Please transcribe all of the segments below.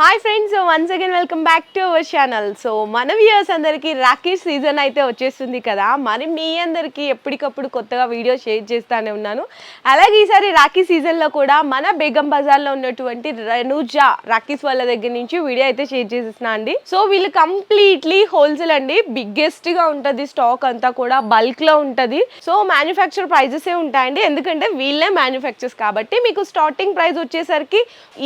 Hi friends once again welcome back to our channel so మన viewers అందరికీ rakhi season అయితే వచ్చేస్తుంది కదా. మరి మీ అందరికీ ఎప్పటికప్పుడు కొత్తగా వీడియో షేర్ చేస్తానే ఉన్నాను. అలాగే ఈసారి రాఖీ సీజన్లో కూడా మన బేగం బజార్లో ఉన్నటువంటి రనుజా రాఖీస్ వాళ్ళ దగ్గర నుంచి వీడియో అయితే షేర్ చేసేస్తున్నా అండి. సో వీళ్ళు కంప్లీట్లీ హోల్సేల్ అండి. బిగ్గెస్ట్గా ఉంటుంది స్టాక్ అంతా కూడా బల్క్లో ఉంటుంది. సో మ్యానుఫ్యాక్చర్ ప్రైజెస్ ఉంటాయండి. ఎందుకంటే వీళ్ళే మ్యానుఫ్యాక్చర్స్ కాబట్టి మీకు స్టార్టింగ్ ప్రైస్ వచ్చేసరికి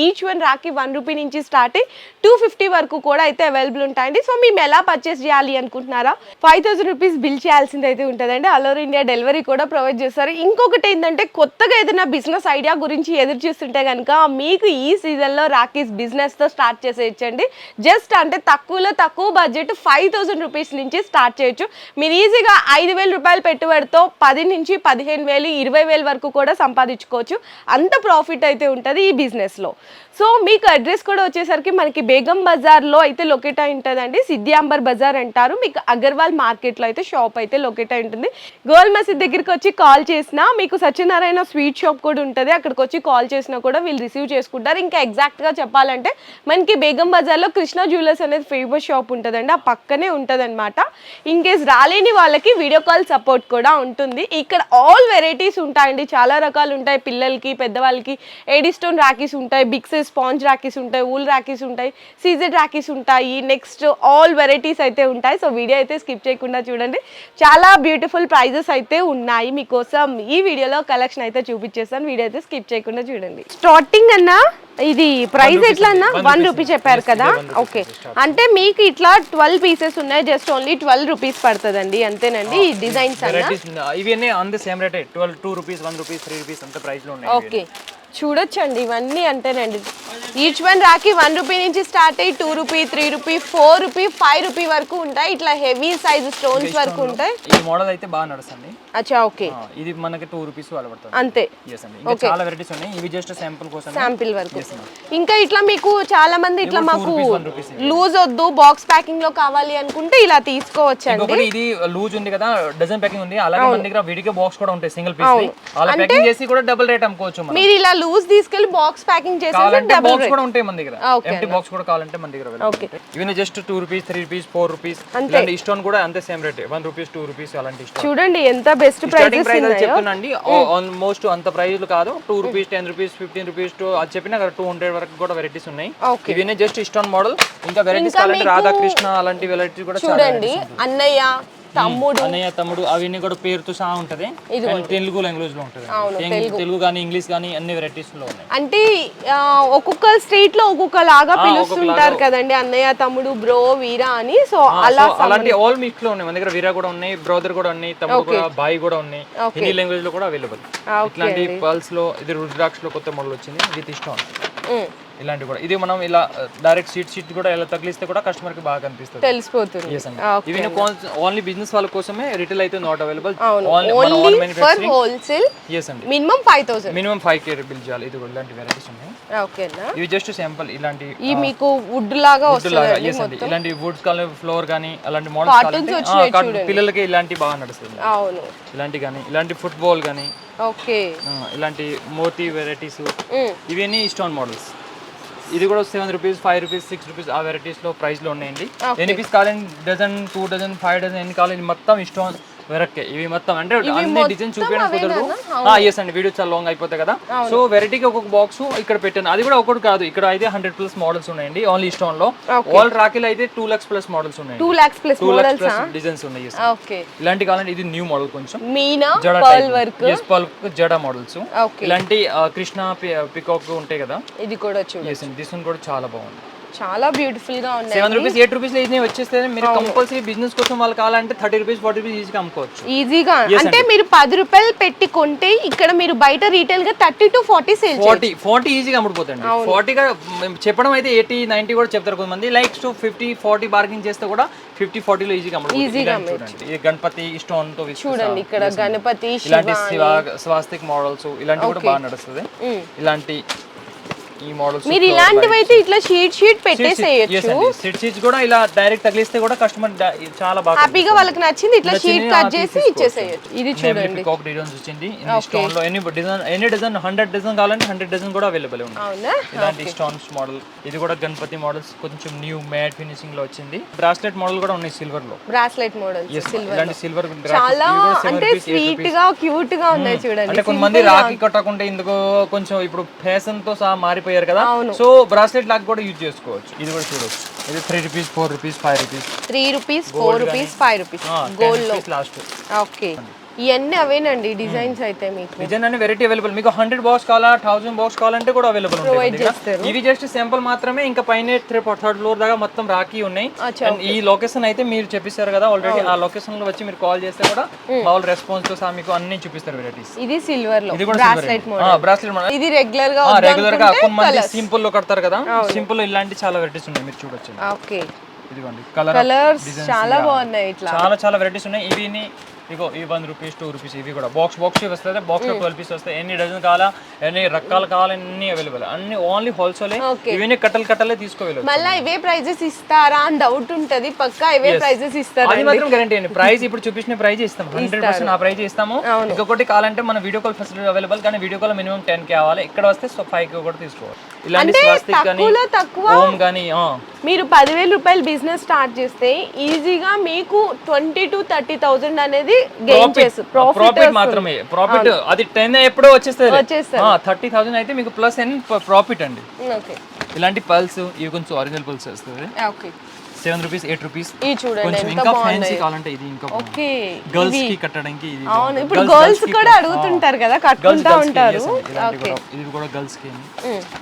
each one rakhi one rupee నుంచి స్టార్ట్ దాటి టూ ఫిఫ్టీ వరకు కూడా అయితే అవైలబుల్ ఉంటాయండి. సో మేము ఎలా పర్చేస్ చేయాలి అనుకుంటున్నారా? ఫైవ్ థౌసండ్ రూపీస్ బిల్ చేయాల్సింది అయితే ఉంటుందండి. ఆల్ ఓవర్ ఇండియా డెలివరీ కూడా ప్రొవైడ్ చేస్తారు. ఇంకొకటి ఏంటంటే కొత్తగా ఏదైనా బిజినెస్ ఐడియా గురించి ఎదురు చూస్తుంటే కనుక మీకు ఈ సీజన్లో రాకీస్ బిజినెస్తో స్టార్ట్ చేసేయచ్చండి. జస్ట్ అంటే తక్కువలో తక్కువ బడ్జెట్ ఫైవ్ థౌసండ్ రూపీస్ నుంచి స్టార్ట్ చేయొచ్చు. మీరు ఈజీగా ఐదు వేల రూపాయలు పెట్టుబడితో పది నుంచి పదిహేను వేలు ఇరవై వేల వరకు కూడా సంపాదించుకోవచ్చు. అంత ప్రాఫిట్ అయితే ఉంటుంది ఈ బిజినెస్లో సో మీకు అడ్రస్ కూడా వచ్చేసరికి మనకి బేగం బజార్లో అయితే లొకేట్ అయి ఉంటుందండి. సిద్ధియాంబర్ బజార్ అంటారు. మీకు అగర్వాల్ మార్కెట్లో అయితే షాప్ అయితే లొకేట్ అయి ఉంటుంది. గోల్ మసీద్ దగ్గరికి వచ్చి కాల్ చేసినా మీకు సత్యనారాయణ స్వీట్ షాప్ కూడా ఉంటుంది. అక్కడికి వచ్చి కాల్ చేసినా కూడా వీళ్ళు రిసీవ్ చేసుకుంటారు. ఇంకా ఎగ్జాక్ట్గా చెప్పాలంటే మనకి బేగం బజార్లో కృష్ణ జ్యువెలర్స్ అనేది ఫేమస్ షాప్ ఉంటుందండి. ఆ పక్కనే ఉంటుంది అనమాట ఇన్ కేస్ రాలేని వాళ్ళకి వీడియో కాల్ సపోర్ట్ కూడా ఉంటుంది. ఇక్కడ ఆల్ వెరైటీస్ ఉంటాయండి. చాలా రకాలు ఉంటాయి. పిల్లలకి పెద్దవాళ్ళకి ఏడీ స్టోన్ రాకీస్ ఉంటాయి. బిగ్ సైజ్ స్పాంజ్ రాకీస్ ఉంటాయి. ఊల్ రాకీస్ ఉంటాయి సీజెడ్ రాకీస్ ఉంటాయి నెక్స్ట్ ఆల్ వెరైటీస్ అయితే ఉంటాయి. సో వీడియో అయితే స్కిప్ చేయకుండా చూడండి. చాలా బ్యూటిఫుల్ ప్రైజెస్ అయితే ఉన్నాయి మీకోసం. ఈ వీడియోలో కలెక్షన్ అయితే చూపించేస్తాను. వీడియో అయితే స్కిప్ చేయకుండా చూడండి. స్టార్టింగ్ అన్నా ఇది ప్రైస్ ఎట్లా అన్నా? వన్ రూపీ చెప్పారు కదా? ఓకే అంటే మీకు ఇట్లా ట్వెల్వ్ పీసెస్ ఉన్నాయి. జస్ట్ ఓన్లీ ట్వెల్వ్ రూపీస్ పడుతుందండి. అంతేనండి ఈ డిజైన్స్ అన్న? వెరైటీస్ ఇవన్నీ on the same rate twelve two rupees one rupees three rupees అంత ప్రైస్లో ఉన్నాయి ఓకే చూడొచ్చండి ఇవన్నీ అంతేనండి each one rakhi one rupee నుంచి స్టార్ట్ అయ్యి two rupee three rupee four rupee five rupee వరకు ఉంటాయి. ఇట్లా హెవీ సైజ్ స్టోన్స్ వరకు ఉంటాయి. ఈ మోడల్ అయితే బాగా నడుస్తుంది. అచ్చా ఓకే. ఇది మనకి టూ రూపీస్ వాళ్ళు పడుతుంది అంతే. అండి. ఇంకా చాలా వెరైటీస్ ఉన్నాయి. ఇవి జస్ట్ శాంపుల్ కోసం శాంపిల్ వరకు. ఇంకా ఇట్లా మీకు చాలా మంది ఇట్లా మాకు లూజ్ వద్దు బాక్స్ ప్యాకింగ్లో కావాలి అనుకుంటే ఇలా తీసుకోవచ్చండి. ఇంకొకటి ఇది లూజ్ ఉంది కదా డజన్ ప్యాకింగ్ ఉంది. అలాగే మన దగ్గర విడిగా బాక్స్ కూడా ఉంటాయి సింగిల్ పీస్ అలా ప్యాకింగ్ చేసి కూడా డబుల్ రేట్ అమ్ముకోవచ్చు మీరు ఇలా లూజ్ తీసుకెళ్ళి బాక్స్ ప్యాకింగ్ కావాలంటే డబుల్ బాక్స్ కూడా ఉంటాయి మన దగ్గర. Okay ఎంటీ బాక్స్ కూడా కావాలంటే మన దగ్గర Okay. ఇవన్నీ just two rupees three rupees four rupees ఇలాంటి ఇస్టోన్ కూడా అంతే same rate one rupees two rupees అలాంటి ఇష్టం చూడండి ఎంత బెస్ట్ స్టార్టింగ్ ప్రైజెస్ ప్రైస్ ఉన్నాయో. చెప్తున్నాండి ఆల్మోస్ట్ అంత ప్రైజ్లు కాదు. Two rupees ten rupees fifteen rupees two అది చెప్పిన టూ హండ్రెడ్ వరకు కూడా వెరైటీస్ ఉన్నాయి. Okay. ఇవన్నీ జస్ట్ ఇస్టోన్ మోడల్ ఇంకా వెరైటీస్ కావాలంటే రాధాకృష్ణ అలాంటి వెరైటీస్ కూడా చాలా చూడండి అన్నయ్య తమ్ముడు. అన్నయ్య తమ్ముడు అవన్నీ కూడా పేరుతో సహా ఉంటది. తెలుగు లాంగ్వేజ్లో ఉంటది. తెలు- తెలుగు. కానీ ఇంగ్లీష్ కానీ అన్ని వెరైటీస్లో ఉన్నాయి. అంటే ఒక్కొక్క స్ట్రీట్లో ఒక్కొక్క లాగా పిలుస్తుంటారు కదండి. అన్నయ్య తమ్ముడు బ్రో వీరా అని. సో అలా అలాంటి ఆల్ మిక్స్లో ఉన్నాయి. మన దగ్గర వీరా కూడా ఉన్నాయి బ్రదర్ కూడా ఉన్నాయి తమ్ముడు కూడా బాయ్ కూడా ఉన్నాయి. హిందీ లాంగ్వేజ్లో కూడా అవైలబుల్ ఇట్లాంటి పర్ల్స్లో ఇది రుద్రాక్ష లో కొత్త మోడల్ వచ్చింది. విత్ ఇష్టం ఉమ్, ఇలాంటి కూడా. ఇది మనం ఇలా డైరెక్ట్ సీట్ సీట్ కూడా ఇలా తగిలిస్తే కూడా కస్టమర్కి బాగా కనిపిస్తుంది తెలిసిపోతుంది. Yes అండి. ఇవి ఓన్లీ బిజినెస్ వాళ్ళ కోసమే రిటైల్ అయితే నాట్ అవైలబుల్ అవును. ఓన్లీ ఫర్ హోల్సేల్ ఎస్ అండి. Minimum five thousand minimum five K bill చేయాలి. ఇది కూడా ఇలాంటి వెరైటీస్ ఉన్నాయి. ఓకేనా? ఇవి జస్ట్ శాంపుల్ ఇలాంటి ఈ మీకు వుడ్ లాగా wood లాగా వస్తుంది yes అండి. ఇలాంటి వుడ్స్ కానీ ఫ్లోర్ కానీ అలాంటి మోడల్స్ Cartoons వచ్చినాయి కావాలంటే పిల్లలకి ఇలాంటి బాగా నడుస్తుంది అవును. ఇలాంటి కానీ ఇలాంటి ఫుట్బాల్ కానీ ఓకే. ఇలాంటి మోతీ వెరైటీస్ ఇవన్నీ స్టోన్ మోడల్స్ ఇది కూడా seven rupees five rupees six rupees ఆ వెరైటీస్లో ప్రైస్లో ఉన్నాయండి. ఎన్ని పీస్ కావాలండి? Dozen two dozen five dozen ఎన్ని కావాలి మొత్తం స్టోన్ వెరక్కే. ఇవి మొత్తం అంటే అన్ని డిజైన్ చూపించడం కుదరదు. ఎస్ అండి వీడియో చాలా లాంగ్ అయిపోతాయి కదా. సో వెరైటీకి ఒక్కొక్క బాక్స్ ఇక్కడ పెట్టాను. అది కూడా ఒకటి కాదు. ఇక్కడ అయితే హండ్రెడ్ ప్లస్ మోడల్స్ ఉన్నాయండి. ఓన్లీ స్టోన్లో ఆల్ రాకిల్ అయితే టూ లాక్స్ ప్లస్ మోడల్స్ ఉన్నాయి two lakhs plus two lakhs plus designs ఉన్నాయి ఇలాంటి కావాలంటే ఇది న్యూ మోడల్ కొంచెం. జడ పర్ల్ వర్క్ ఎస్ పల్ప్ జడ మోడల్స్ ఇలాంటి కృష్ణ పికాక్ ఉంటాయి కదా? ఇది కూడా కూడా చాలా బాగుంది. చాలా బ్యూటిఫుల్గా ఉన్నాయి సెవెన్ రూపీస్ ఎయిట్ రూపీస్ ఇది వచ్చేస్తే మీరు కంపల్సరీ బిజినెస్ కోసం వాళ్ళు కావాలంటే థర్టీ రూపీస్ ఫార్టీ రూపీస్ ఈజీగా అమ్ముకోవచ్చు. ఈజీగా అంటే మీరు పది రూపాయలు పెట్టి కొంటే ఇక్కడ మీరు బయట రీటైల్గా thirty to forty sale forty forty ఈజీగా అమ్ముడుపోతుంది ఫార్టీగా చెప్పడం అయితే ఎయిటీ నైన్టీ కూడా చెప్తారు కొంతమంది. Like to fifty forty bargaining చేస్తే కూడా ఫిఫ్టీ ఫార్టీలో ఈజీగా అమ్ముడుపోతుంది చూడండి. ఈ గణపతి స్టోన్తో చూడండి ఇక్కడ గణపతి ఇలాంటి శివ స్వాస్తిక్ మోడల్స్ ఇలాంటి కూడా బాగా నడుస్తుంది. ఇలాంటి ఈ మోడల్స్ మీరు ఇలాంటివి అయితే ఇట్లా షీట్ షీట్ పెట్టేసేయచ్చు. సిట్ సీట్స్ కూడా ఇలా డైరెక్ట్ తగిలిస్తే కూడా కస్టమర్ చాలా బాగా హ్యాపీగా వాళ్ళకి నచ్చింది ఇట్లా షీట్ కట్ చేసి. ఇచ్చేసేయచ్చు. ఇది చూడండి. పికాక్ డిజైన్స్ వచ్చింది. స్టోన్లో ఎన్ని డిజైన్ ఎన్ని డిజైన్ హండ్రెడ్ డిజైన్ కావాలంటే హండ్రెడ్ డిజైన్ కూడా అవైలబుల్ ఉంది అవునా? ఇలాంటి స్టోన్స్ మోడల్ ఇది కూడా గణపతి మోడల్స్ కొంచెం న్యూ మ్యాట్ ఫినిషింగ్లో వచ్చింది. బ్రాస్లెట్ మోడల్ కూడా ఉన్నాయి సిల్వర్లో. బ్రాస్లెట్ మోడల్ Yes, ఇలాంటి సిల్వర్ చాలా అంటే స్వీట్గా క్యూట్గా ఉన్నాయి చూడండి. అంటే కొంతమంది రాఖీ కట్టకుండా ఇందుకు కొంచెం ఇప్పుడు ఫ్యాషన్తో సహా మారిపోయారు కదా? సో బ్రాస్లెట్ లాగా కూడా యూజ్ చేసుకోవచ్చు. ఇది కూడా చూడొచ్చు ఇది three rupees four rupees five rupees three rupees four rupees five rupees గోల్డ్లో. లాస్ట్ ఓకే ఇవన్నీ అవేనండి డిజైన్స్ అయితే మీకు. డిజైన్ అనే వెరైటీ అవైలబుల్ మీకు హండ్రెడ్ బాక్స్ కావాలా థౌసండ్ బాక్స్ కావాలంటే కూడా అవైలబుల్ ఉంటాయి. ఇవి జస్ట్ శాంపుల్ మాత్రమే ఇంకా పైన థర్డ్ ఫ్లోర్ దాకా మొత్తం రాఖీ ఉన్నాయి. ఈ లొకేషన్ అయితే మీరు చెప్పిస్తారు కదా ఆల్రెడీ ఆ లొకేషన్లో వచ్చి మీరు కాల్ చేస్తే కూడా వాళ్ళ రెస్పాన్స్తో మీకు అన్ని చూపిస్తారు వెరైటీస్ ఇది సిల్వర్లో. ఇది కూడా బ్రాస్లెట్ మోడల్ బ్రాస్లెట్ మోడల్ ఇది రెగ్యులర్గా రెగ్యులర్గా కొంతమంది సింపుల్లో కడతారు కదా. సింపుల్లో ఇలాంటి చాలా వెరైటీస్ ఉన్నాయి మీరు చూడొచ్చు. ఓకే. ఇదిగోండి కలర్ కలర్స్ చాలా బాగున్నాయి ఇట్లా. చాలా చాలా వెరైటీస్ ఉన్నాయి. ఇవి ఇగో ఈ వన్ రూపీస్ టూ రూపీస్ ఇవి కూడా. బాక్స్ బాక్స్ వస్తుంది బాక్స్ ట్వెల్వ్ పీస్ వస్తాయి. ఎన్ని డజన్ కావాలా ఎన్ని రకాలు కావాలా అన్ని అవైలబుల్ అన్ని ఓన్లీ హోల్సేల్. ఇవన్నీ కట్టలు కట్టలే తీసుకోవాలి మళ్ళా ఇవే ప్రైజెస్ ఇస్తారా అని డౌట్ ఉంటది. పక్కా ఇవే ప్రైజెస్ ఇస్తారా అది మాత్రం గ్యారంటీ అండి. ప్రైస్ ఇప్పుడు చూపించిన ప్రైస్ ఇస్తాం. హండ్రెడ్ పర్సెంట్ ఆ ప్రైస్ ఇస్తాము. ఇంకొకటి కావాలంటే మన వీడియో కాల్ ఫెసిలిటీ అవైలబుల్ కానీ వీడియో కాల్ మినిమం టెన్కి కావాలి ఇక్కడ వస్తే సో ఫైవ్కి కూడా తీసుకోవాలి ఇలాంటి స్వాస్తిక్ కానీ ఓం మీరు పదివేల రూపాయలు బిజినెస్ స్టార్ట్ చేస్తే ఈజీగా మీకు ట్వంటీ టు థర్టీ థౌసండ్ అనేది గెయిన్ చేసు ప్రాఫిట్ మాత్రమే. ప్రాఫిట్ అది టెన్ ఎప్పుడో వచ్చేస్తుంది. థర్టీ థౌసండ్ అయితే మీకు ప్లస్ ఎన్ ప్రాఫిట్ అండి. ఇలాంటి పల్స్ ఇవి కొంచెం ఒరిజినల్ పల్స్ వస్తుంది. సెవెన్ రూపీస్ ఎయిట్ రూపీస్ చూడండి కొంచెం ఇంకా ఫ్యాన్సీ కావాలంటే ఇది ఇంకా ఓకే. గర్ల్స్కి కట్టడానికి ఇది అవును. ఇప్పుడు గర్ల్స్ కూడా అడుగుతుంటారు కదా కట్టుకుంటా ఉంటారు. ఓకే. ఇది కూడా గర్ల్స్కి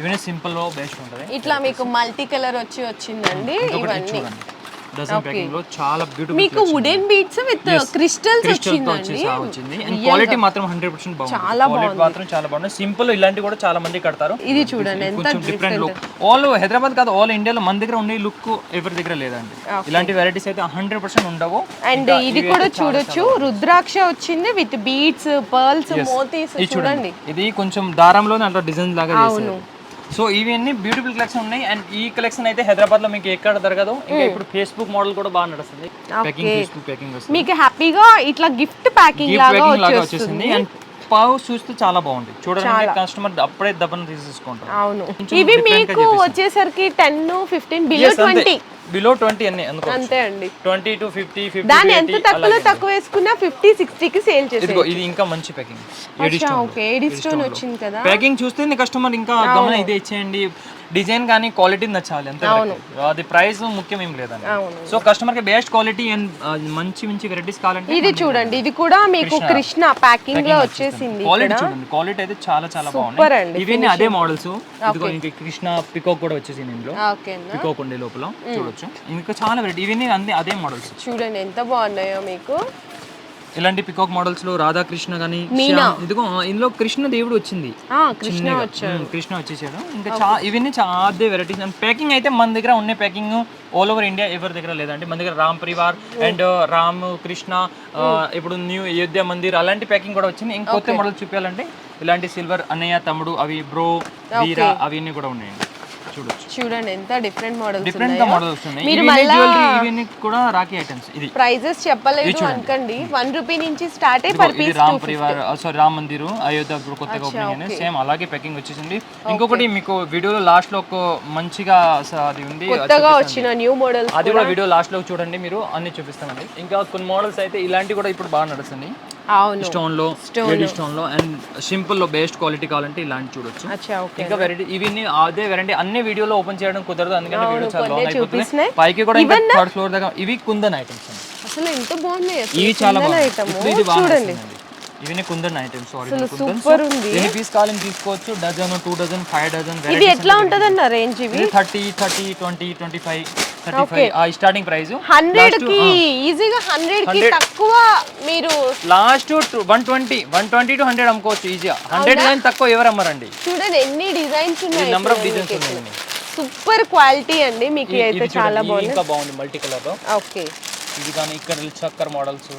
ఇవన్నీ సింపుల్లో బెస్ట్ ఉంటది. ఇట్లా మీకు మల్టీ కలర్ వచ్చి వచ్చిందండి. ఇవన్నీ. డజన్ ప్యాకింగ్లో చాలా బ్యూటిఫుల్ మీకు వుడెన్ బీట్స్ విత్ క్రిస్టల్స్ వచ్చిందండి. వచ్చింది. అండ్ క్వాలిటీ మాత్రం హండ్రెడ్ పర్సెంట్ బాగుంది చాలా క్వాలిటీ మాత్రం చాలా బాగుంది సింపుల్ ఇలాంటి కూడా చాలా మంది కడతారు. ఇది చూడండి ఎంత డిఫరెంట్ లుక్ ఆల్ హైదరాబాద్ కాదు ఆల్ ఇండియాలో మన దగ్గర ఉండే లుక్ ఎవరి దగ్గర లేదండి. ఇలాంటి వెరైటీస్ అయితే హండ్రెడ్ పర్సెంట్ ఉండవు. అండ్ ఇది కూడా చూడొచ్చు. రుద్రాక్ష వచ్చింది విత్ బీట్స్ పర్ల్స్ మోతీస్ చూడండి. ఇది కొంచెం దారంలోనే అట్లా డిజైన్ లాగా చేశారు. సో ఇవన్నీ బ్యూటిఫుల్ కలెక్షన్ ఉన్నాయి. అండ్ ఈ కలెక్షన్ అయితే హైదరాబాద్లో మీకు ఎక్కడ దొరకదు. ఇంకా ఇప్పుడు ఫేస్బుక్ మోడల్ కూడా బాగా నడుస్తుంది. ప్యాకింగ్ ఫేస్బుక్ ప్యాకింగ్ వస్తుంది. మీకు హ్యాపీగా ఇట్లా గిఫ్ట్ ప్యాకింగ్ లాగా వచ్చేసింది. అండ్ పావు చూస్తే చాలా బాగుంది. చూడండి కస్టమర్ అప్పుడే దబ్బన తీసేసుకుంటారు. అవును. ఇవి మీకు వచ్చేసరికి ten fifteen below twenty below twenty అన్ని అంతే అండి. ట్వంటీ టు ఫిఫ్టీ ఫిఫ్టీ దాన్ని ఎంత తక్కువలో తక్కువ వేసుకున్నా ఫిఫ్టీ సిక్స్టీకి సేల్ ఇదిగో ఇది ఇంకా మంచి ప్యాకింగ్ ఓకే ఎడి స్టోన్ వచ్చింది కదా. ప్యాకింగ్ చూస్తే కస్టమర్ ఇంకా గమనం ఇదే ఇచ్చేయండి. డిజైన్ కానీ క్వాలిటీ నచ్చాలి అంతే వరకే. అది ప్రైస్ ముఖ్యం ఏం లేదండి. సో కస్టమర్కి బెస్ట్ క్వాలిటీ అండ్ మంచి మంచి వెరైటీస్ కావాలంటే ఇది చూడండి ఇది కూడా మీకు కృష్ణ ప్యాకింగ్లో వచ్చేసింది క్వాలిటీ చూడండి క్వాలిటీ అయితే చాలా చాలా బాగుంది ఇవన్నీ అదే మోడల్స్ కృష్ణ పికాక్ కూడా వచ్చేసింది ఇందులో. పికాక్ ఉండే లోపల. చూడొచ్చు. ఇంకా చాలా వెరైటీ ఇవన్నీ అన్ని అదే మోడల్స్ చూడండి ఎంత బాగున్నాయో మీకు. ఇలాంటి పికాక్ మోడల్స్లో రాధాకృష్ణ కానీ ఇదిగో ఇందులో కృష్ణ దేవుడు వచ్చింది. కృష్ణ కృష్ణ వచ్చేసాడు. ఇంకా చా ఇవన్నీ చాలా వెరైటీస్ అండ్ ప్యాకింగ్ అయితే మన దగ్గర ఉన్న ప్యాకింగ్ ఆల్ ఓవర్ ఇండియా ఎవరి దగ్గర లేదండి. మన దగ్గర రామ్ పరివార్ అండ్ రామ్ కృష్ణ ఇప్పుడు న్యూ అయోధ్య మందిర్ అలాంటి ప్యాకింగ్ కూడా వచ్చింది. ఇంకొత్త మోడల్ చూపించాలంటే ఇలాంటి సిల్వర్ అన్నయ్య తమ్ముడు అవి బ్రో వీరా అవన్నీ కూడా ఉన్నాయండి. చూడొచ్చు. చూడండి ఎంత డిఫరెంట్ మోడల్స్ డిఫరెంట్గా మోడల్స్ ఉన్నాయి. మీరు మళ్ళా- ఇవన్నీ కూడా రాఖీ ఐటమ్స్ ఇది ప్రైజెస్ చెప్పలేదు అనుకోండి. వన్ రూపీ నుంచి స్టార్ట్ అయ్యి per piece Ram Parivar sorry Ram Mandir Ayodhya ఇప్పుడు కొత్తగా ఓపెనింగ్ అనేది సేమ్ అలాగే ప్యాకింగ్ వచ్చేసింది. ఇంకొకటి మీకు వీడియోలో లాస్ట్లో ఒక మంచిగా అది ఉంది. కొత్తగా. వచ్చిన న్యూ మోడల్స్ అది కూడా వీడియో లాస్ట్లో చూడండి మీరు అన్ని చూపిస్తామండి ఇంకా కొన్ని మోడల్స్ అయితే ఇలాంటివి కూడా ఇప్పుడు బాగా నడుస్తుంది స్టోన్లో ఏడి స్టోన్లో అండ్ సింపుల్లో బెస్ట్ క్వాలిటీ కావాలంటే ఇలాంటి చూడొచ్చు. ఇంకా వెరైటీ ఇవన్నీ అదే వెరైటీ అన్ని వీడియోలో ఓపెన్ చేయడం కుదరదు అందుకని వీడియో చాలా లాంగ్. పైకి కూడా ఇంకా థర్డ్ ఫ్లోర్ దగ్గర ఇవి కుందన్ ఐటమ్స్ అసలు ఎంత బాగున్నాయి. ఇవి చాలా కుందన్ బాగుంది item. ఇప్పుడు ఇది బాగా చూడండి. నడుస్తుందండి. ఇవన్నీ కుందన్ ఐటమ్స్ సూపర్ ఉంది. ఎన్ని పీస్ కావాలని తీసుకోవచ్చు dozen two dozen five dozen ఇది ఎట్లా ఉంటదన్న రేంజ్ ఇవి? Thirty thirty twenty twenty five starting price హండ్రెడ్కి ఈజీగా హండ్రెడ్కి తక్కువ మీరు last one twenty one twenty to hundred అమ్ముకోవచ్చు ఈజీగా హండ్రెడ్ కానీ తక్కువ ఎవరు అమ్మరండి? చూడండి ఎన్ని డిజైన్స్ ఉన్నాయి నెంబర్ ఆఫ్ డిజైన్స్ ఉన్నాయి సూపర్ క్వాలిటీ అండి మీకు అయితే చాలా ఇంకా బాగుంది. మల్టీ కలర్ ఓకే ఇది కానీ ఇక్కడ చక్కర్ మోడల్స్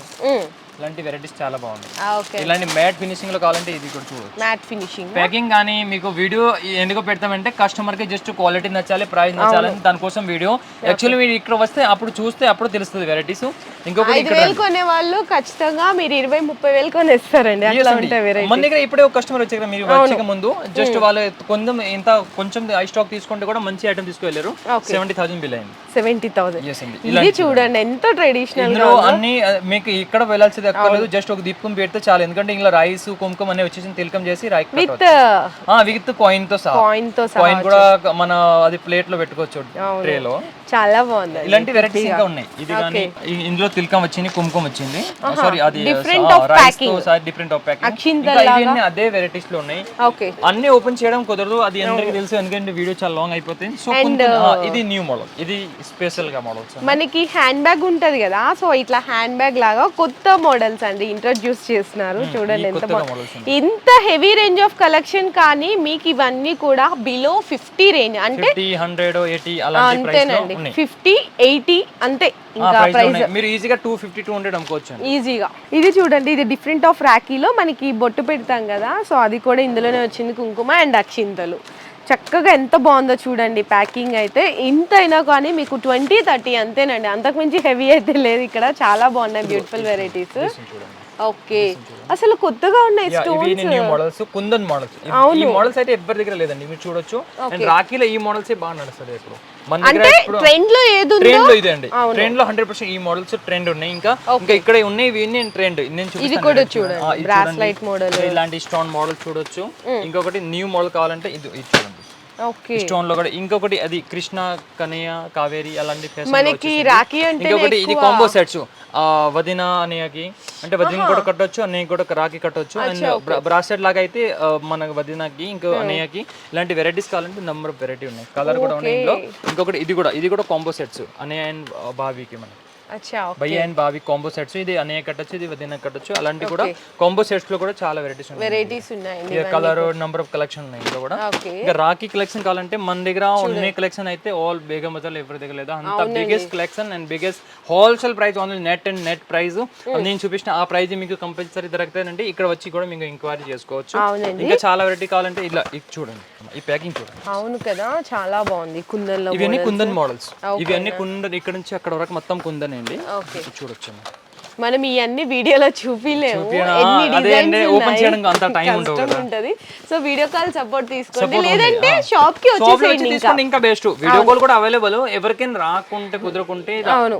ఇలాంటి వెరైటీస్ చాలా బాగున్నాయి ఓకే. ఇలాంటి మ్యాట్ ఫినిషింగ్లో కావాలంటే ఇది కూడా చూడవచ్చు మ్యాట్ ఫినిషింగ్ ప్యాకింగ్ కానీ మీకు వీడియో ఎందుకు పెడతామంటే కస్టమర్కి జస్ట్ క్వాలిటీ నచ్చాలి ప్రైస్ నచ్చాలని దానికోసం వీడియో. యాక్చువల్లీ మీరు ఇక్కడ వస్తే అప్పుడు చూస్తే అప్పుడు తెలుస్తుంది వెరైటీస్. ఇంకొకటి ఐదు ఇక్కడ వేలు కొనే వాళ్ళు ఖచ్చితంగా మీరు ఇరవై ముప్పై వేలు కొనేస్తారండి. అట్లా ఉంటాయి మన దగ్గర ఇప్పుడే ఒక కస్టమర్ వచ్చారు మీరు వచ్చే ముందు. జస్ట్ వాళ్ళు కొంచెం ఇంత కొంచెం ఐ స్టాక్ తీసుకుంటే కూడా మంచి ఐటమ్ తీసుకెళ్ళారు సెవెంటీ థౌసండ్ బిల్ అయింది. Seventy thousand. ఇది చూడండి ఎంత ట్రెడిషనల్ అన్ని మీకు ఇక్కడ వెళ్ళాల్సింది అక్కర్లేదు జస్ట్ ఒక దీపం పెడితే చాలు. ఎందుకంటే ఇందులో రైస్ కుంకుమ అనే వచ్చేసి తిలకం చేసి విత్ విత్ కాయిన్తో సహా. కాయిన్తో కాయిన్ కూడా మన అది ప్లేట్లో పెట్టుకోవచ్చు ట్రేలో చాలా బాగుంది ఇలాంటి వెరైటీస్ ఇంకా ఉన్నాయి. ఇది కానీ ఇందులో తిలకం వచ్చింది కుంకుమ వచ్చింది. సారీ అది రైస్తో సార్ డిఫరెంట్ ఆఫ్ ప్యాకింగ్ ఇంకా అదే వెరైటీస్లో ఉన్నాయి. ఓకే అన్ని ఓపెన్ చేయడం కుదరదు అది అందరికీ తెలుసు ఎందుకంటే వీడియో చాలా లాంగ్ అయిపోతుంది. సో ఇది న్యూ మోడల్ ఇది స్పెషల్గా మోడల్స్ మనకి హ్యాండ్ బ్యాగ్ ఉంటది కదా సో ఇట్లా హ్యాండ్ బ్యాగ్ లాగా కొత్త మోడల్స్ అండి ఇంట్రడ్యూస్ చేస్తున్నారు. చూడండి ఎంత ఇంత హెవీ రేంజ్ ఆఫ్ కలెక్షన్ కానీ మీకు ఇవన్నీ కూడా బిలో ఫిఫ్టీ రేంజ్ అంటే అంతేనండి. ఫిఫ్టీ ఎయిటీ అంతే ఇంకా ప్రైస్. మీరు ఈజీగా టూ ఫిఫ్టీ టూ హండ్రెడ్ అమ్ముకోవచ్చు అండి. ఈజీగా ఇది చూడండి ఇది డిఫరెంట్ ఆఫ్ రాఖీలో మనకి బొట్టు పెడతాం కదా. సో అది కూడా ఇందులోనే వచ్చింది కుంకుమ అండ్ అక్షింతలు. చక్కగా ఎంత బాగుందో చూడండి ప్యాకింగ్ అయితే. ఇంత అయినా కానీ మీకు ట్వంటీ థర్టీ అంతేనండి. అంతకుమించి హెవీ అయితే లేదు ఇక్కడ. చాలా బాగున్నాయి బ్యూటిఫుల్ వెరైటీస్ ఓకే. అసలు కొత్తగా ఉన్నాయి Yeah, స్టోన్ ఇవి న్యూ మోడల్స్ కుందన్ మోడల్స్ ఈ మోడల్స్ అయితే ఎవరి దగ్గర లేదండి. మీరు చూడొచ్చు. అండ్ రాఖీలో ఈ మోడల్స్ బాగా నడుస్తుంది ఇప్పుడు. మన దగ్గర ట్రెండ్లో ఏది ఉందో ట్రెండ్లో ఇదే అండి. ట్రెండ్లో హండ్రెడ్ పర్సెంట్ ఈ మోడల్స్ ట్రెండ్ ఉన్నాయి. ఇంకా ఇంకా ఇక్కడ ఉన్నాయి. ఇవి నేను ట్రెండ్ నేను చూపిస్తాను కూడా చూడండి. ఇది బ్రాస్లైట్. మోడల్ ఇలాంటి స్టోన్ మోడల్ చూడొచ్చు. ఇంకొకటి న్యూ మోడల్ కావాలంటే ఇది ఇది చూడండి. స్టోన్లో కూడా. ఇంకొకటి అది కృష్ణ కనయ్య కావేరి అలాంటి మనకి. రాఖీ అంటే ఇంకొకటి ఇది కాంబో సెట్స్ వదిన అనేయకి. అంటే వదిన కూడా కట్టొచ్చు అన్నయ్య కూడా రాఖీ కట్టొచ్చు. అండ్ బ్రాస్లెట్ లాగా అయితే మన వదినకి ఇంకో అన్నయ్యకి ఇలాంటి వెరైటీస్ కావాలంటే నెంబర్ ఆఫ్ వెరైటీ ఉన్నాయి. కలర్ కూడా ఉన్నాయి ఇందులో. ఇంకొకటి ఇది కూడా ఇది కూడా కాంబో సెట్స్ అన్నయ్య అండ్ బావికి మనకి. భయ్య అండ్ బావి కాంబో సెట్స్ ఇది అన్నయ్య కట్టొచ్చు ఇది వదిన కట్టొచ్చు. అలాంటి కూడా కాంబో సెట్స్లో కూడా చాలా వెరైటీస్ ఉన్నాయి. వెరైటీస్ ఉన్నాయండి కలర్ నంబర్ ఆఫ్ కలెక్షన్ ఉన్నాయి ఇందులో కూడా. ఇంకా రాఖీ కలెక్షన్ కావాలంటే మన దగ్గర ఉన్న కలెక్షన్ అయితే ఆల్ బేగం బజార్ ఎవరి దగ్గర లేదు అంత biggest collection and biggest wholesale price only net and net price నేను చూపించిన ఆ ప్రైస్ మీకు కంపల్సరీ దొరుకుతాయండి. ఇక్కడ వచ్చి కూడా మీకు ఎంక్వైరీ చేసుకోవచ్చు. ఇంకా చాలా వెరైటీ కావాలంటే ఇలా ఇది చూడండి. ఈ ప్యాకింగ్ చూడండి. అవును కదా చాలా బాగుంది. కుందన్లో ఇవన్నీ కుందన్ మోడల్స్ ఇవన్నీ కుందన్ ఇక్కడ నుంచి అక్కడ వరకు మొత్తం కుందన్. ఇది చూడొచ్చు మనం ఇవన్నీ వీడియోలో చూపిలేము? ఎన్ని చేయడానికి అంత. ఉంటది సో వీడియో కాల్ సపోర్ట్ తీసుకోండి. లేదంటే. షాప్కి వచ్చేసేయండి ఇంకా. బెస్ట్ వీడియో కాల్ కూడా అవైలబుల్ ఎవరికైనా రాకుంటే కుదరకుంటే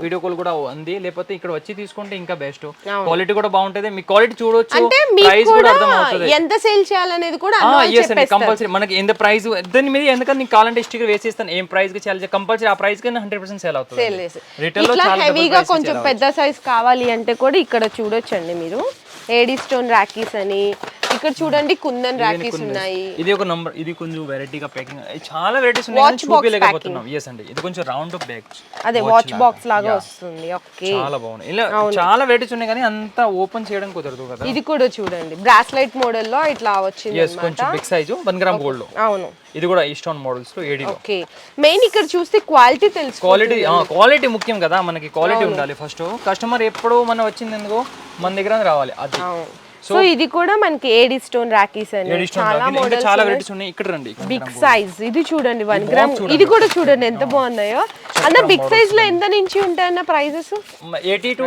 వీడియో కాల్ కూడా ఉంది. లేకపోతే ఇక్కడ వచ్చి తీసుకుంటే ఇంకా బెస్ట్ క్వాలిటీ కూడా బాగుంటది. మీ క్వాలిటీ చూడొచ్చు. అంటే ప్రైస్ కూడా ఎంత సేల్ చేయాలనేది కూడా కంపల్సరీ మనకి ఎంత ప్రైస్ దాని మీద ఎందుకంటే నీకు కావాలంటే స్టిక్కర్ వేసేస్తాను ఏం ప్రైస్కి చేయాలి? కంపల్సరీ ఆ ప్రైస్కి హండ్రెడ్ పర్సెంట్ సేల్ అవుతుంది రిటైల్లో హెవీగా కొంచెం పెద్ద సైజ్ కావాలి అంటే కూడా ఇక్కడ చూడొచ్చండి మీరు. ఏడీ స్టోన్ రాకీస్ అని ఇక్కడ చూడండి కుందన్ రాకీస్ ఉన్నాయి. ఇది ఒక నంబర్ ఇది కొంచెం వెరైటీగా ప్యాకింగ్ చాలా వెరైటీస్ ఉన్నాయి. చూపించలేకపోతున్నాం ఎస్ అండి. ఇది కొంచెం రౌండ్ బ్యాగ్ అదే వాచ్ బాక్స్ లాగా. వస్తుంది. ఓకే చాలా బాగుంది ఇలా చాలా వెరైటీస్ ఉన్నాయి కానీ అంత ఓపెన్ చేయడం కుదరదు కదా. ఇది కూడా చూడండి. బ్రాస్లైట్ మోడల్లో ఇట్లా వచ్చింది ఎస్ కొంచెం బిగ్ సైజు వన్ గ్రామ్ గోల్డ్లో. అవును. ఇది కూడా ఈస్టర్న్ మోడల్స్లో ఏడీలో ఓకే మెయిన్ ఇక్కడ చూస్తే క్వాలిటీ తెలుసు క్వాలిటీ క్వాలిటీ ముఖ్యం కదా. మనకి క్వాలిటీ ఉండాలి ఫస్ట్ కస్టమర్ ఎప్పుడు మనం వచ్చింది ఎందుకో మన దగ్గర రావాలి. అది. సో ఇది కూడా మనకి ఏడి స్టోన్ రాకీస్ అని చాలా ఇంకా చాలా వెరైటీస్ ఉన్నాయి. ఇక్కడ రండి బిగ్ సైజ్ ఇది చూడండి వన్ గ్రామ్ ఇది కూడా చూడండి ఎంత బాగున్నాయో. అన్న బిగ్ సైజ్లో ఎంత నుంచి ఉంటాయన్న prices eighty to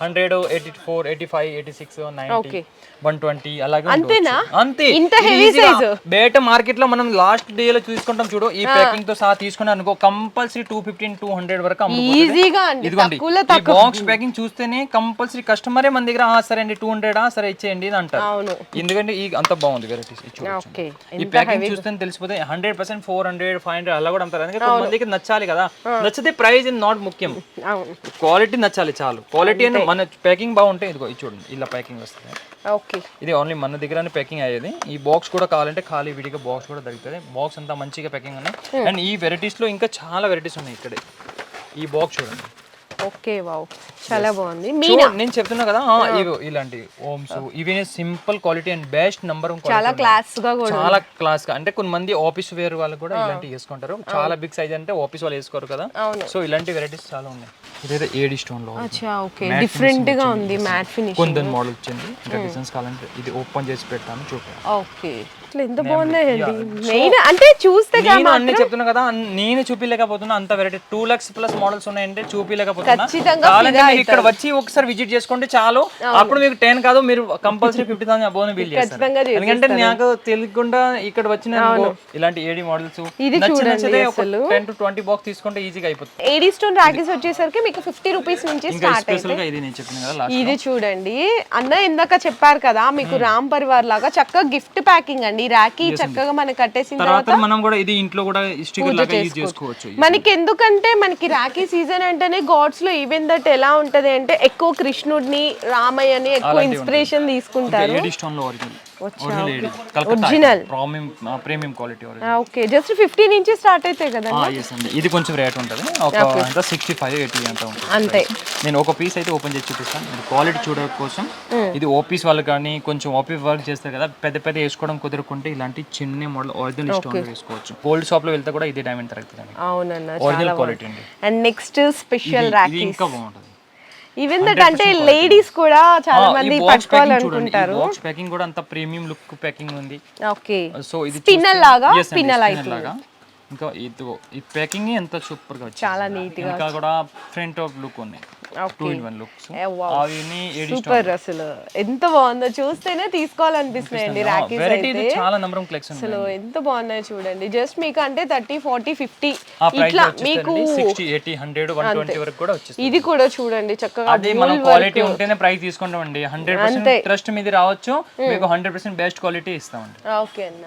hundred eighty four eighty five eighty six Okay. One twenty అలాగే అంతేనా? అంతే. ఇంత గా size? బయట మార్కెట్లో మనం లాస్ట్ డే లో చూసుకుంటాం చూడు ఈ ప్యాకింగ్తో సహా తీసుకున్నాం అనుకో compulsory two fifteen two hundred వరకు. ఈజీగా అండి ఇదిగోండి బాక్స్ ప్యాకింగ్ చూస్తేనే కంపల్సరీ కస్టమరే మన దగ్గర "ఆ, సరే అండి టూ హండ్రెడ్ సరే ఇచ్చేయండి అని అంటారు. ఎందుకంటే ఈ అంత బాగుంది వెరైటీస్ ఈ ప్యాకింగ్ చూస్తే తెలిసిపోతే hundred percent four hundred five hundred అలా కూడా అమ్ముతారు. అందుకే కొంతమందికి నచ్చాలి కదా. నచ్చితే ప్రైస్ ఇన్ నాట్ ముఖ్యం. క్వాలిటీ నచ్చాలి చాలు. క్వాలిటీ అని మన ప్యాకింగ్ బాగుంటే ఇదిగో ఇది చూడండి ఇలా ప్యాకింగ్ వస్తుంది. ఓకే. ఇది ఓన్లీ మన దగ్గరనే ప్యాకింగ్ అయ్యేది. ఈ బాక్స్ కూడా కావాలంటే ఖాళీ విడిగా బాక్స్ కూడా దొరుకుతుంది. బాక్స్ అంతా మంచిగా ప్యాకింగ్ ఉన్నాయి అండ్ ఈ వెరైటీస్లో ఇంకా చాలా వెరైటీస్ ఉన్నాయి ఇక్కడే. ఈ బాక్స్ చూడండి. Okay wow. చాలా బాగుంది. మీనా? నేను చెప్తున్నా కదా? ఆ, ఇవి ఇలాంటి ఓమ్స్. ఇవి simple quality and best number చాలా క్లాస్గా కూడా చాలా క్లాస్గా. అంటే కొంతమంది ఆఫీస్ వేర్ వాళ్ళు కూడా ఇలాంటి వేసుకుంటారు. చాలా బిగ్ సైజ్ అంటే ఆఫీస్ వాళ్ళు వేసుకోరు కదా. సో ఇలాంటి వెరైటీస్ చాలా ఉన్నాయి. ఇదైతే ఏడి స్టోన్లో అచ్చా ఓకే. డిఫరెంట్గా ఉంది మ్యాట్ ఫినిష్ కొందరు మోడల్ వచ్చింది. ఇంకా డిజైన్స్ కావాలంటే ఇది ఓపెన్ చేసి పెడతాను చూపాను ఓకే. ఎంత బాగున్నాయండి మెయిన్ అంటే చూస్తే నేను అన్ని చెప్తున్నా కదా నేను చూపించలేకపోతున్నా అంత variety two lakhs plus models ఉన్నాయంటే చూపించలేకపోతున్నా ఖచ్చితంగా కావాలంటే మీరు ఇక్కడ వచ్చి ఒకసారి విజిట్ చేసుకుంటే చాలు. అప్పుడు మీకు టెన్ కాదు మీరు compulsory fifty thousand above bill చేస్తారు. ఎందుకంటే నాకు తెలియకుండా ఇక్కడ వచ్చిన ఇలాంటి ఏడి మోడల్స్ ఇది చూడండి అసలు. టెన్ టు ట్వంటీ బాక్స్ తీసుకుంటే ఈజీగా అయిపోతుంది. ఏడీ స్టోన్ రాఖీస్ వచ్చేసరికి మీకు ఫిఫ్టీ రూపీస్ నుంచి స్టార్ట్ ఇది చూడండి. అన్న ఇందాక చెప్పారు కదా మీకు రామ్ పరివార్ లాగా చక్కగా గిఫ్ట్ ప్యాకింగ్ అండి. రాఖీ చక్కగా మనకి కట్టేసిన తర్వాత మనం కూడా ఇది ఇంట్లో కూడా మనకి ఎందుకంటే మనకి రాఖీ సీజన్ అంటేనే గాడ్స్ లో ఈవెన్ దట్ ఎలా ఉంటది అంటే ఎక్కువ కృష్ణుడిని రామయ్యని ఎక్కువ ఇన్స్పిరేషన్ తీసుకుంటారు. Original. Premium quality okay. Just fifty నుంచి స్టార్ట్ అవుతాయి కదా ఇది కొంచెం రేట్ ఉంటుంది. ఒక అంతా సిక్స్టీ ఫైవ్ ఎయిటీ అంత ఉంటుంది. అంతే. నేను ఒక పీస్ అయితే ఓపెన్ చేసి చూపిస్తాను. క్వాలిటీ చూడడం కోసం. ఇది ఓపీస్ వాళ్ళు కానీ కొంచెం ఓపీ వర్క్ చేస్తారు కదా పెద్ద పెద్ద వేసుకోవడం కుదరకుంటే ఇలాంటి చిన్న మోడల్ ఒరిజినల్ స్టోన్ వేసుకోవచ్చు. గోల్డ్ షాప్లో వెళ్తే కూడా ఇదే డైమండ్ తరుగుతుంది అవునన్న ఒరిజినల్ క్వాలిటీ అండి. అండ్ నెక్స్ట్ స్పెషల్ రాఖీ ఇంకా బాగుంటుంది. ఈవెన్ దట్ అంటే లేడీస్ కూడా చాలా మంది పట్టుకోవాలనుకుంటారు. బాక్స్ ప్యాకింగ్ కూడా అంత ప్రీమియం లుక్ ప్యాకింగ్ ఉంది. ఓకే సో ఇది లాగా, లాగా. ఇంకా ఇదిగో ఈ ప్యాకింగ్ ఎంత సూపర్గా వచ్చింది చాలా నీట్గా ఇంకా కూడా ఫ్రంట్ ఆఫ్ లుక్ ఉన్నాయి. Two in one looks super అసలు. ఎంత బాగుందో చూస్తేనే తీసుకోవాలనిపిస్తున్నాయండి రాఖీస్ వెరైటీ అయితే. చాలా నెంబర్ ఆఫ్ కలెక్షన్ అసలు ఎంత బాగున్నాయో చూడండి. జస్ట్ మీకు అంటే థర్టీ ఫార్టీ ఫిఫ్టీ ఆ ప్రైస్ ఇట్లా మీకు వచ్చేసరికి sixty eighty hundred one twenty వరకు కూడా వచ్చేస్తుంది. ఇది కూడా చూడండి చక్కగా అదే మనం క్వాలిటీ ఉంటేనే ప్రైస్ తీసుకుంటామండి. హండ్రెడ్ పర్సెంట్ ట్రస్ట్ మీది రావచ్చు. మీకు హండ్రెడ్ పర్సెంట్ బెస్ట్ క్వాలిటీ ఇస్తామండి. ఓకే అన్న.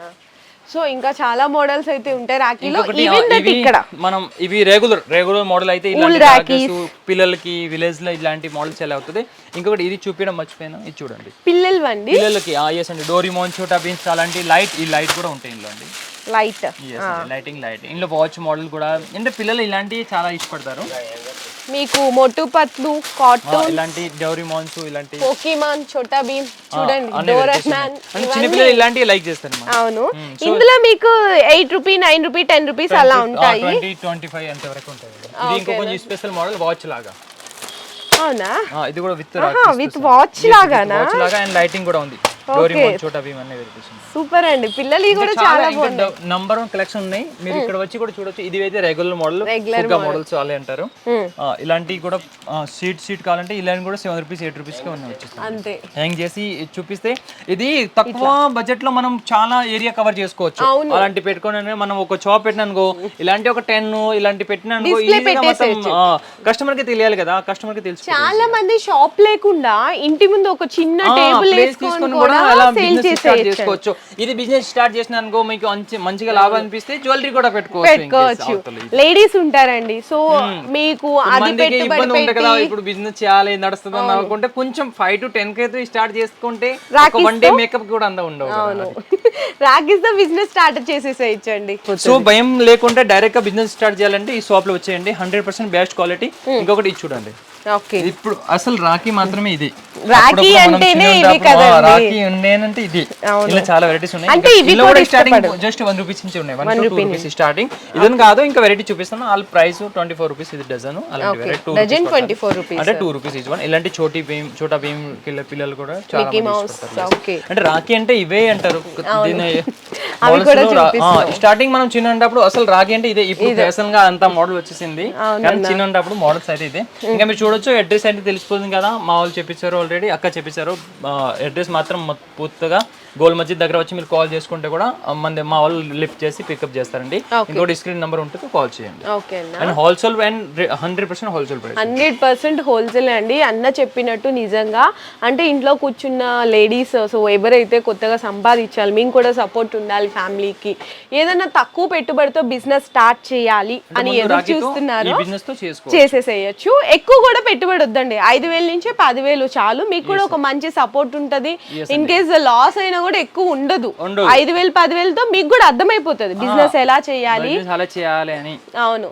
సో ఇంకా చాలా మోడల్స్ అయితే ఉంటాయి రాఖీలో. ఈవెన్ దట్ ఇక్కడ. మనం ఇవి రెగ్యులర్ రెగ్యులర్ మోడల్ అయితే ఇలాంటి రాఖీస్. పిల్లలకి విలేజ్లో ఇలాంటి మోడల్స్ ఎలా అవుతుంది? ఇంకొకటి ఇది చూపించడం మర్చిపోయినా ఇది చూడండి. పిల్లలు అండి పిల్లలకి ఎస్ అండి డోరీమోన్ చోటా బీన్స్ అలాంటి లైట్ ఈ లైట్ కూడా ఉంటాయి ఇందులో అండి. లైట్ లైటింగ్ లైట్ ఇందులో వాచ్ మోడల్ కూడా అంటే పిల్లలు ఇలాంటివి చాలా ఇష్టపడతారు. మీకు మొట్టు పట్లు కాటన్ ఇలాంటి డోరీమోన్స్ ఇలాంటి పోకీమాన్ చోటా భీమ్ చూడండి. అంటే చిన్నపిల్లలు ఇలాంటివి లైక్ చేస్తారు. అవును. ఇందులో మీకు eight rupee nine rupee ten rupees అలా ఉంటాయి. ట్వంటీ ట్వంటీ ఫైవ్ అంత వరకు ఉంటుంది ఇది ఇంకో కొంచెం స్పెషల్ మోడల్ వాచ్ లాగా. అవునా? ఆ, ఇది కూడా విత్ విత్ వాచ్ లాగానా? వాచ్ లాగా అండ్ లైటింగ్ కూడా ఉంది. డోరీమోన్ చోటా భీమ్. సూపర్ అండి. పిల్లలు కూడా చాలా నంబర్ వన్ కలెక్షన్ ఉన్నాయి. మీరు ఇక్కడ వచ్చి కూడా చూడొచ్చు. ఇది అయితే రెగ్యులర్ మోడల్ ఫుగ్గా మోడల్స్ వాళ్ళే అంటారు. ఇలాంటివి కూడా సీట్ సీట్ కావాలంటే ఇలాంటి కూడా సెవెన్ రూపీస్ ఎయిట్ రూపీస్కి ఉన్నాయి వచ్చేస్తాయి. అంతే. హ్యాంగ్ చేసి చూపిస్తే ఇది తక్కువ బడ్జెట్లో మనం చాలా ఏరియా కవర్ చేసుకోవచ్చు. అలాంటి పెట్టుకుని మనం ఒక షాప్ పెట్టిననుకో ఇలాంటి ఒక టెన్ ఇలాంటి పెట్టిననుకో కస్టమర్కి తెలియాలి కదా. కస్టమర్కి తెలుసు చాలా మంది షాప్ లేకుండా ఇంటి ముందు ఒక చిన్న టేబుల్ వేసుకొని కూడా అలా బిజినెస్ స్టార్ట్ చేసుకోవచ్చు. ఇది బిజినెస్ స్టార్ట్ చేసిన అనుకో మీకు మంచి- మంచిగా లాభం అనిపిస్తే జ్యువెలరీ కూడా పెట్టుకోవచ్చు. లేడీస్ ఉంటారండి. సో మీకు అది ఇబ్బంది ఉంటుంది కదా ఇప్పుడు బిజినెస్ చేయాలి నడుస్తుంది అని అనుకుంటే కొంచెం ఫైవ్ టు టెన్కి స్టార్ట్ చేసుకుంటే? వన్ డే మేకప్ కూడా అందా ఉండవు రాగిస్ ద బిజినెస్ స్టార్ట్ చేసేసేయచ్చండి. సో భయం లేకుండా డైరెక్ట్గా బిజినెస్ స్టార్ట్ చేయాలంటే ఈ షాప్లో వచ్చేయండి. హండ్రెడ్ పర్సెంట్ బెస్ట్ క్వాలిటీ ఇంకొకటి ఇది చూడండి. ఇప్పుడు అసలు రాఖీ మాత్రమే ఇది. రాఖీ అంటేనే కదండి. రాఖీ ఉండేనంటే ఇది. ఇలా చాలా వెరైటీస్ ఉన్నాయి. అంటే ఇవి కూడా స్టార్టింగ్ జస్ట్ వన్ రూపీస్ నుంచి ఉన్నాయి. వన్ రూపీస్ స్టార్టింగ్ ఇదని కాదు ఇంకా వెరైటీ చూపిస్తాను. వాళ్ళ ప్రైస్ ట్వంటీ ఫోర్ రూపీస్ ఇది డజన్ అలాంటి variety two dozen twenty four rupees అంటే టూ రూపీస్ ఈచ్ వన్ ఇలాంటి చోటీ భీమ్ చోటా భీమ్ పిల్ల పిల్లలు కూడా చాలా అంటే రాఖీ అంటే ఇవే అంటారు. స్టార్టింగ్ మనం చిన్న ఉన్నప్పుడు అసలు రాఖీ అంటే ఇదే. ఇప్పుడు ఫ్యాషన్గా అంత మోడల్ వచ్చేసింది. కానీ చిన్న ఉన్నప్పుడు మోడల్స్ అయితే ఇదే. ఇంకా మీరు చూడొచ్చు అడ్రస్ అంటే తెలిసిపోతుంది కదా? మా వాళ్ళు చెప్పించారు ఆల్రెడీ అక్క చెప్పించారు అడ్రస్ మాత్రం పూర్తిగా గోల్ మస్జిద్ దగ్గర వచ్చి మీరు కాల్ చేసుకుంటే కూడా మన మా వాళ్ళు లిఫ్ట్ చేసి పికప్ చేస్తారండి. ఇంకోటి స్క్రీన్ నెంబర్ ఉంటుంది కాల్ చేయండి. And wholesale and hundred percent wholesale price hundred percent wholesale అండి. అన్న చెప్పినట్టు నిజంగా అంటే ఇంట్లో కూర్చున్న లేడీస్ సో ఎవరైతే కొత్తగా సంపాదించాలి మేము కూడా సపోర్ట్ ఉండాలి ఫ్యామిలీకి ఏదైనా తక్కువ పెట్టుబడితో బిజినెస్ స్టార్ట్ చేయాలి అని ఎదురు చూస్తున్నారు చేసేసేయచ్చు. ఎక్కువ కూడా పెట్టుబడి వద్దండి. ఐదు వేల నుంచి పదివేలు చాలు. మీకు కూడా ఒక మంచి సపోర్ట్ ఉంటది. ఇన్ కేస్ లాస్ అయినా కూడా ఎక్కువ ఉండదు. ఐదు వేలు పదివేలతో మీకు కూడా అర్థమైపోతుంది. బిజినెస్ ఎలా చేయాలి? బిజినెస్ అలా చేయాలి అని. అవును.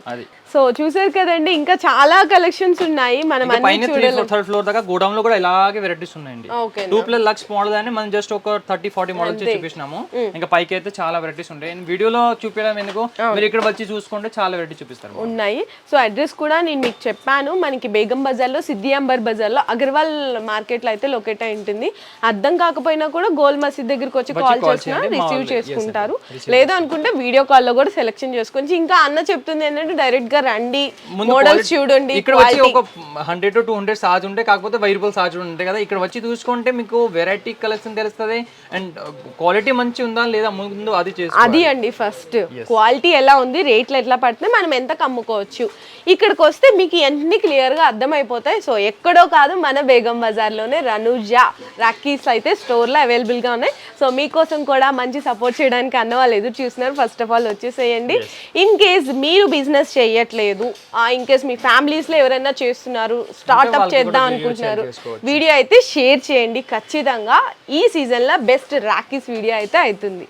సో చూసారు కదండి ఇంకా చాలా కలెక్షన్స్ ఉన్నాయి. మనం పైన థర్డ్ ఫ్లోర్ దాకా గోడౌన్లో కూడా ఇలాగే వెరైటీస్ ఉన్నాయండి. టూ ప్లస్ లక్స్ మోడల్ అని మనం జస్ట్ ఒక థర్టీ ఫార్టీ మోడల్స్ చూపిస్తున్నాము. ఇంకా పైకి అయితే చాలా వెరైటీస్ ఉంటాయి. వీడియోలో చూపించడం ఎందుకు? మీరు ఇక్కడ వచ్చి చూసుకుంటే చాలా వెరైటీ చూపిస్తారు. ఉన్నాయి. సో అడ్రస్ కూడా నేను మీకు చెప్పాను. మనకి బేగం బజార్లో సిద్ధి అంబర్ బజార్లో అగర్వాల్ మార్కెట్లో అయితే లొకేట్ అయి ఉంటుంది. అర్థం కాకపోయినా కూడా గోల్ మసీద్ దగ్గరికి వచ్చి కాల్ చేసినా రిసీవ్ చేసుకుంటారు. లేదు అనుకుంటే వీడియో కాల్లో కూడా సెలెక్షన్ చేసుకోవచ్చు ఇంకా అన్న చెప్తుంది ఏంటంటే డైరెక్ట్గా రండి మోడల్స్ quality- చూడండి ఇక్కడ వచ్చి ఒక హండ్రెడ్ టు టూ హండ్రెడ్ సాజ్ ఉంటాయి కాకపోతే వెయ్యి రూపాయలు సాజ్ ఉంటాయి కదా. ఇక్కడ వచ్చి చూసుకుంటే మీకు వెరైటీ కలెక్షన్ తెలుస్తుంది. అండ్ క్వాలిటీ మంచి ఉందా లేదా ముందు అది చేసుకోవాలి. అది అండి ఫస్ట్ క్వాలిటీ ఎలా ఉంది రేట్లు ఎట్లా పడుతుంది మనం ఎంత కమ్ముకోవచ్చు. ఇక్కడికి వస్తే మీకు అన్ని క్లియర్గా అర్థమైపోతాయి. సో ఎక్కడో కాదు మన బేగం బజార్లోనే రనుజా రాకీస్ అయితే స్టోర్లో అవైలబుల్గా ఉన్నాయి. సో మీకోసం కూడా మంచి సపోర్ట్ చేయడానికి అన్న వాళ్ళు ఎదురు చూస్తున్నారు. ఫస్ట్ ఆఫ్ ఆల్ వచ్చేసేయండి. ఇన్ కేస్ మీరు బిజినెస్ చేయట్లేదు ఇన్ కేస్ మీ ఫ్యామిలీస్లో ఎవరైనా చేస్తున్నారు స్టార్ట్అప్ చేద్దాం అనుకుంటున్నారు. వీడియో అయితే షేర్ చేయండి. ఖచ్చితంగా ఈ సీజన్లో బెస్ట్ రాకీస్ వీడియో అయితే అవుతుంది.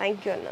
థ్యాంక్ యూ అన్న.